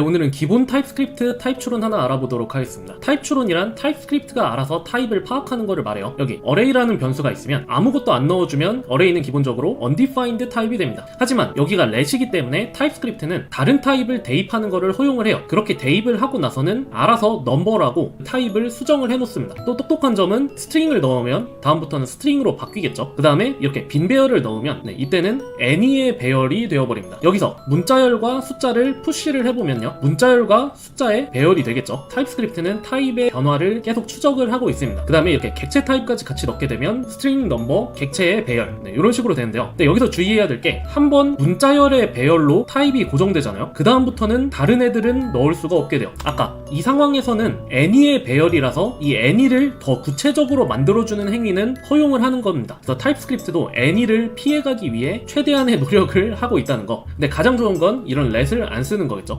오늘은 기본 타입스크립트 타입 추론 하나 알아보도록 하겠습니다. 타입 추론이란 타입스크립트가 알아서 타입을 파악하는 것을 말해요. 여기 array라는 변수가 있으면 아무것도 안 넣어주면 array는 기본적으로 undefined 타입이 됩니다. 하지만 여기가 let이기 때문에 타입스크립트는 다른 타입을 대입하는 것을 허용을 해요. 그렇게 대입을 하고 나서는 알아서 number라고 타입을 수정을 해놓습니다. 또 똑똑한 점은 스트링을 넣으면 다음부터는 스트링으로 바뀌겠죠. 그 다음에 이렇게 빈 배열을 넣으면 네, 이때는 any의 배열이 되어버립니다. 여기서 문자열과 숫자를 푸시를 해보면요. 문자열과 숫자의 배열이 되겠죠. 타입스크립트는 타입의 변화를 계속 추적을 하고 있습니다. 그 다음에 이렇게 객체 타입까지 같이 넣게 되면 스트링 넘버, 객체의 배열 네, 이런 식으로 되는데요. 근데 여기서 주의해야 될 게 한 번 문자열의 배열로 타입이 고정되잖아요. 그 다음부터는 다른 애들은 넣을 수가 없게 돼요. 아까 이 상황에서는 any의 배열이라서 이 any를 더 구체적으로 만들어주는 행위는 허용을 하는 겁니다. 그래서 타입스크립트도 any를 피해가기 위해 최대한의 노력을 하고 있다는 거. 근데 가장 좋은 건 이런 let을 안 쓰는 거겠죠.